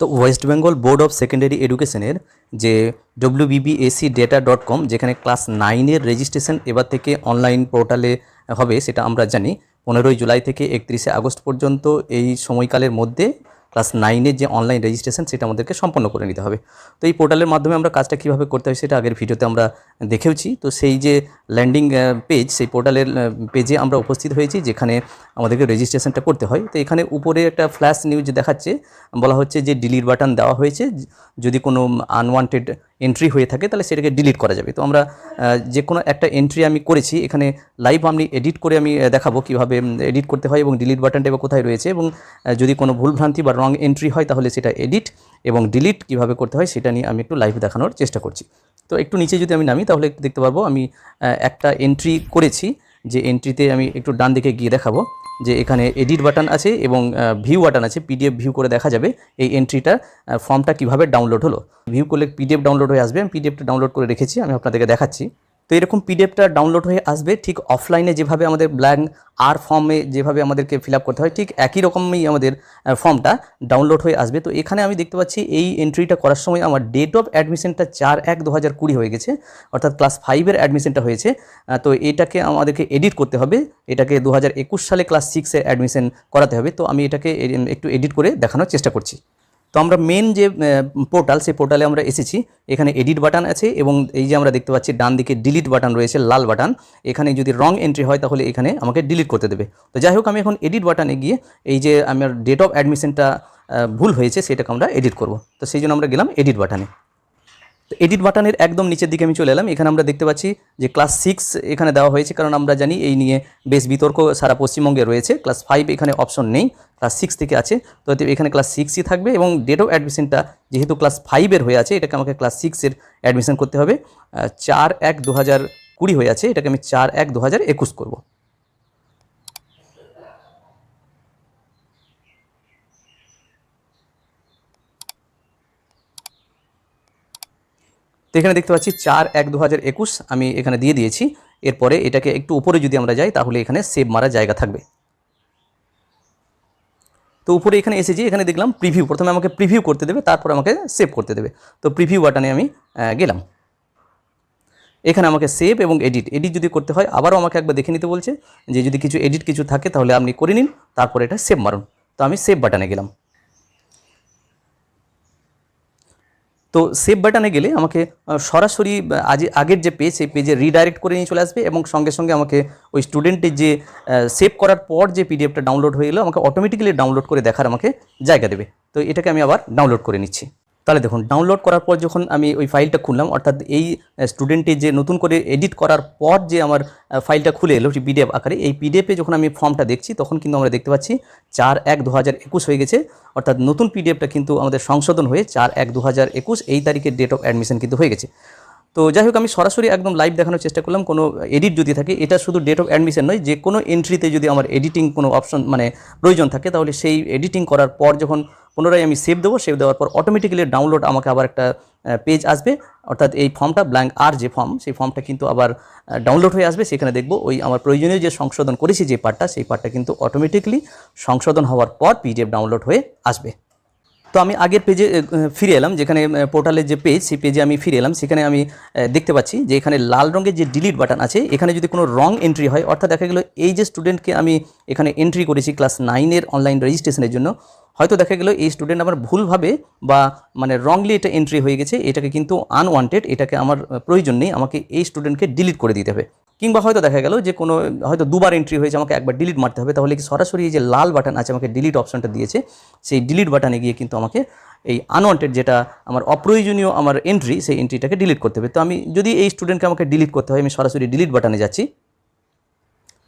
তো West Bengal board of secondary এডুকেশনের যে ডব্লিউবিবিএসি ডেটা ডট কম যেখানে ক্লাস নাইনের রেজিস্ট্রেশন এবার থেকে অনলাইন পোর্টালে হবে, সেটা আমরা জানি। পনেরোই জুলাই থেকে একত্রিশে আগস্ট পর্যন্ত এই সময়কালের মধ্যে ক্লাস নাইনের যে অনলাইন রেজিস্ট্রেশন সেটা আমাদেরকে সম্পন্ন করে নিতে হবে। তো এই পোর্টালের মাধ্যমে আমরা কাজটা কীভাবে করতে হয় সেটা আগের ভিডিওতে আমরা দেখেওছি। তো সেই যে ল্যান্ডিং পেজ সেই পোর্টালের পেজে আমরা উপস্থিত হয়েছি যেখানে আমাদেরকে রেজিস্ট্রেশনটা করতে হয়। তো এখানে উপরে একটা ফ্ল্যাশ নিউজ দেখাচ্ছে। বলা হচ্ছে যে ডিলিট বাটন দেওয়া হয়েছে। যদি কোনো আনওয়ান্টেড এন্ট্রি হয়ে থাকে, তাহলে সেটাকে ডিলিট করা যাবে। তো আমরা যে কোনো একটা এন্ট্রি আমি করেছি, এখানে লাইভ আমি এডিট করে আমি দেখাবো কীভাবে এডিট করতে হয় এবং ডিলিট বাটনটা এবার কোথায় রয়েছে এবং যদি কোনো ভুলভ্রান্তি বা রং এন্ট্রি হয়, তাহলে সেটা এডিট এবং ডিলিট কীভাবে করতে হয়, সেটা নিয়ে আমি একটু লাইভ দেখানোর চেষ্টা করছি। তো একটু নিচে যদি আমি নামি, তাহলে দেখতে পারব আমি একটা এন্ট্রি করেছি, যে এন্ট্রিতে আমি একটু ডান দিকে গিয়ে দেখাবো। যে এখানে এডিট বাটন আছে এবং ভিউ বাটন আছে পিডিএফ ভিউ করে দেখা যাবে এই এন্ট্রিটা ফর্মটা কীভাবে ডাউনলোড হলো। ভিউ করলে পিডিএফ ডাউনলোড হয়ে আসবে। আমি পিডিএফটা ডাউনলোড করে রেখেছি, আমি আপনাদেরকে দেখাচ্ছি। তো এরকম পিডিএফটা ডাউনলোড হয়ে আসবে, ঠিক অফলাইনে যেভাবে আমাদের ব্ল্যাঙ্ক আর ফর্মে যেভাবে আমাদেরকে ফিল করতে হয়, ঠিক একই রকমই আমাদের ফর্মটা ডাউনলোড হয়ে আসবে। তো এখানে আমি দেখতে পাচ্ছি এই এন্ট্রিটা করার সময় আমার ডেট অফ অ্যাডমিশনটা চার এক দু হাজার কুড়ি হয়ে গেছে, অর্থাৎ ক্লাস ফাইভের অ্যাডমিশনটা হয়েছে। তো এটাকে আমাদেরকে এডিট করতে হবে, এটাকে দু হাজার একুশ সালে ক্লাস সিক্সে অ্যাডমিশন করাতে হবে। তো আমি এটাকে একটু এডিট করে দেখানোর চেষ্টা করছি। তো আমরা মেন যে পোর্টাল সেই পোর্টালে আমরা এসেছি। এখানে এডিট বাটন আছে এবং এই যে আমরা দেখতে পাচ্ছি, ডান দিকে ডিলিট বাটন রয়েছে, লাল বাটন এখানে যদি রং এন্ট্রি হয়, তাহলে এখানে আমাকে ডিলিট করতে দেবে। তো যাই হোক, আমি এখন এডিট বাটনে গিয়ে এই যে আমার ডেট অফ অ্যাডমিশনটা ভুল হয়েছে, সেটাকে আমরা এডিট করব। তো সেই জন্য আমরা গেলাম এডিট বাটনে এডিট বাটনের একদম নিচের দিকে আমি চলে এলাম। এখানে আমরা দেখতে পাচ্ছি যে ক্লাস সিক্স এখানে দেওয়া হয়েছে, কারণ আমরা জানি এই নিয়ে বেশ বিতর্ক সারা পশ্চিমবঙ্গে রয়েছে। ক্লাস ফাইভ এখানে অপশন নেই ক্লাস সিক্স থেকে আছে। তো এখানে ক্লাস সিক্সই থাকবে এবং ডেট অফ অ্যাডমিশনটা যেহেতু ক্লাস ফাইভের হয়ে আছে, এটাকে আমাকে ক্লাস সিক্সের অ্যাডমিশন করতে হবে। চার এক দু হাজার কুড়ি হয়ে আছে, এটাকে আমি চার এক দু হাজার একুশ করব। তো এখানে দেখতে পাচ্ছি চার এক দু আমি এখানে দিয়ে দিয়েছি। এরপরে এটাকে একটু উপরে যদি আমরা যাই, তাহলে এখানে সেভ মারা জায়গা থাকবে। তো উপরে এখানে এসেছি, এখানে দেখলাম প্রিভিউ প্রথমে আমাকে প্রিভিউ করতে দেবে, তারপর আমাকে সেভ করতে দেবে। তো প্রিভিউ বাটনে আমি গেলাম। এখানে আমাকে সেভ এবং এডিট এডিট যদি করতে হয়, আবারও আমাকে একবার দেখে নিতে বলছে যে যদি কিছু এডিট কিছু থাকে, তাহলে আপনি করে নিন, তারপর এটা সেভ মারুন। তো আমি সেভ বাটনে গেলাম। তো সেভ বাটনে গেলে আমাকে সরাসরি আজ, আগের যে পেজ সেই পেজে রিডাইরেক্ট করে নিয়ে চলে আসবে এবং সঙ্গে সঙ্গে আমাকে ওই স্টুডেন্টের যে সেভ করার পর যে পিডিএফটা ডাউনলোড হয়ে এলো, আমাকে অটোমেটিক্যালি ডাউনলোড করে দেখার আমাকে জায়গা দেবে। তো এটাকে আমি আবার ডাউনলোড করে নিচ্ছি। তাহলে দেখুন ডাউনলোড করার পর যখন আমি ওই ফাইলটা খুললাম, অর্থাৎ এই স্টুডেন্টের যে নতুন করে এডিট করার পর যে আমার ফাইলটা খুলে এলো পিডিএফ আকারে, এই পিডিএফে যখন আমি ফর্মটা দেখছি, তখন কিন্তু আমরা দেখতে পাচ্ছি চার এক দু হয়ে গেছে। অর্থাৎ নতুন পিডিএফটা কিন্তু আমাদের সংশোধন হয়ে চার এক দু এই তারিখের ডেট অফ অ্যাডমিশন কিন্তু হয়ে গেছে। তো যাই হোক, আমি সরাসরি একদম লাইভ দেখানোর চেষ্টা করলাম, কোনো এডিট যদি থাকে, এটা শুধু ডেট অফ অ্যাডমিশন নয়, যে কোনো এন্ট্রিতে যদি আমার এডিটিং কোনো অপশন মানে প্রয়োজন থাকে, তাহলে সেই এডিটিং করার পর যখন পুনরায় আমি সেভ দেবো সেভ দেওয়ার পর অটোমেটিক্যালি ডাউনলোড আমাকে আবার একটা পেজ আসবে। অর্থাৎ এই ফর্মটা ব্ল্যাঙ্ক আর যে ফর্ম সেই ফর্মটা কিন্তু আবার ডাউনলোড হয়ে আসবে। সেখানে দেখব ওই আমার প্রয়োজনীয় যে সংশোধন করেছি যে পার্টটা সেই পার্টটা কিন্তু অটোমেটিকলি সংশোধন হওয়ার পর পিডিএফ ডাউনলোড হয়ে আসবে। তো আমি আগের পেজে ফিরে এলাম, যেখানে পোর্টালের যে পেজ সেই পেজে আমি ফিরে এলাম, সেখানে আমি দেখতে পাচ্ছি যে এখানে লাল রঙের যে ডিলিট বাটন আছে, এখানে যদি কোনো রং এন্ট্রি হয়, অর্থাৎ দেখা গেলো এই যে স্টুডেন্টকে আমি এখানে এন্ট্রি করেছি ক্লাস নাইনের অনলাইন রেজিস্ট্রেশনের জন্য, হয়তো দেখা গেলো এই স্টুডেন্ট আমার ভুলভাবে বা মানে রংলি এটা এন্ট্রি হয়ে গেছে, এটাকে কিন্তু আনওয়ান্টেড এটাকে আমার প্রয়োজন নেই, আমাকে এই স্টুডেন্টকে ডিলিট করে দিতে হবে। কিংবা হয়তো দেখা গেল যে কোনো, হয়তো দুবার এন্ট্রি হয়েছে, আমাকে একবার ডিলিট মারতে হবে। তাহলে কি সরাসরি এই যে লাল বাটন আছে, আমাকে ডিলিট অপশনটা দিয়েছে, সেই ডিলিট বাটনে গিয়ে কিন্তু আমাকে এই আনওয়ান্টেড যেটা আমার অপ্রয়োজনীয় আমার এন্ট্রি সেই এন্ট্রিটাকে ডিলিট করতে হবে। তো আমি যদি এই স্টুডেন্টকে আমাকে ডিলিট করতে হয়, আমি সরাসরি ডিলিট বাটনে যাচ্ছি।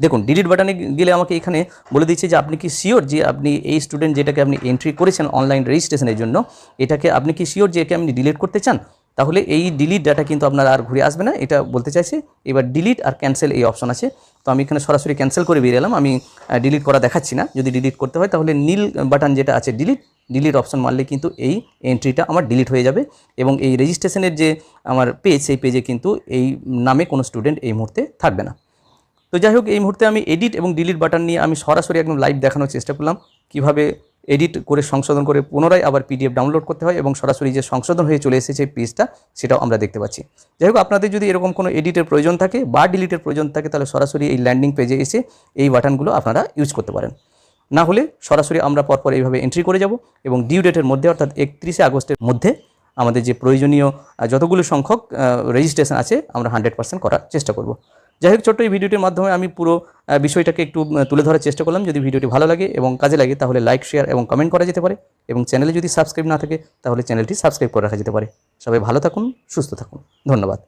দেখুন ডিলিট বাটনে গেলে আমাকে এখানে বলে দিচ্ছে যে আপনি কি শিওর যে আপনি এই স্টুডেন্ট যেটাকে আপনি এন্ট্রি করেছেন অনলাইন রেজিস্ট্রেশনের জন্য, এটাকে আপনি কি শিওর যে একে আপনি ডিলিট করতে চান? তাহলে এই ডিলিট ডাটা কিন্তু আপনার আর ঘুরে আসবে না। এটা বলতে চাইছে, এবার ডিলিট আর ক্যান্সেল এই অপশন আছে। তো আমি এখানে সরাসরি ক্যান্সেল করে বেরিয়ে এলাম। আমি ডিলিট করা দেখাচ্ছি না। যদি ডিলিট করতে হয় তাহলে নীল বাটন যেটা আছে ডিলিট ডিলিট অপশন মারলে কিন্তু এই এন্ট্রিটা আমার ডিলিট হয়ে যাবে। এবং এই রেজিস্ট্রেশনের যে আমার পেজ সেই পেজে কিন্তু এই নামে কোনো স্টুডেন্ট এই মুহূর্তে থাকবে না। তো যাই হোক, এই মুহূর্তে আমি এডিট এবং ডিলিট বাটন নিয়ে আমি সরাসরি একদম লাইভ দেখানোর চেষ্টা করলাম। কীভাবে এডিট করে সংশোধন করে পুনরায় আবার পিডিএফ ডাউনলোড করতে হয় এবং সরাসরি যে সংশোধন হয়ে চলে এসেছে পেজটা, সেটাও আমরা দেখতে পাচ্ছি। যাই হোক, আপনাদের যদি এরকম কোনো এডিটের প্রয়োজন থাকে বা ডিলিটের প্রয়োজন থাকে, তাহলে সরাসরি এই ল্যান্ডিং পেজে এসে এই বাটনগুলো আপনারা ইউজ করতে পারেন। না হলে সরাসরি আমরা পরপর এইভাবে এন্ট্রি করে যাব এবং ডিউ ডেটের মধ্যে, অর্থাৎ একত্রিশে আগস্টের মধ্যে আমাদের যে প্রয়োজনীয় যতগুলো সংখ্যক রেজিস্ট্রেশন আছে, আমরা হান্ড্রেড পার্সেন্ট করার চেষ্টা করব। যাই হোক, ছোট্ট এই ভিডিওটির মাধ্যমে আমি পুরো বিষয়টাকে একটু তুলে ধরার চেষ্টা করলাম। যদি ভিডিওটি ভালো লাগে এবং কাজে লাগে, তাহলে লাইক শেয়ার এবং কমেন্ট করা যেতে পারে এবং চ্যানেলে যদি সাবস্ক্রাইব না থাকে, তাহলে চ্যানেলটি সাবস্ক্রাইব করে রাখা যেতে পারে। সবাই ভালো থাকুন, সুস্থ থাকুন। ধন্যবাদ।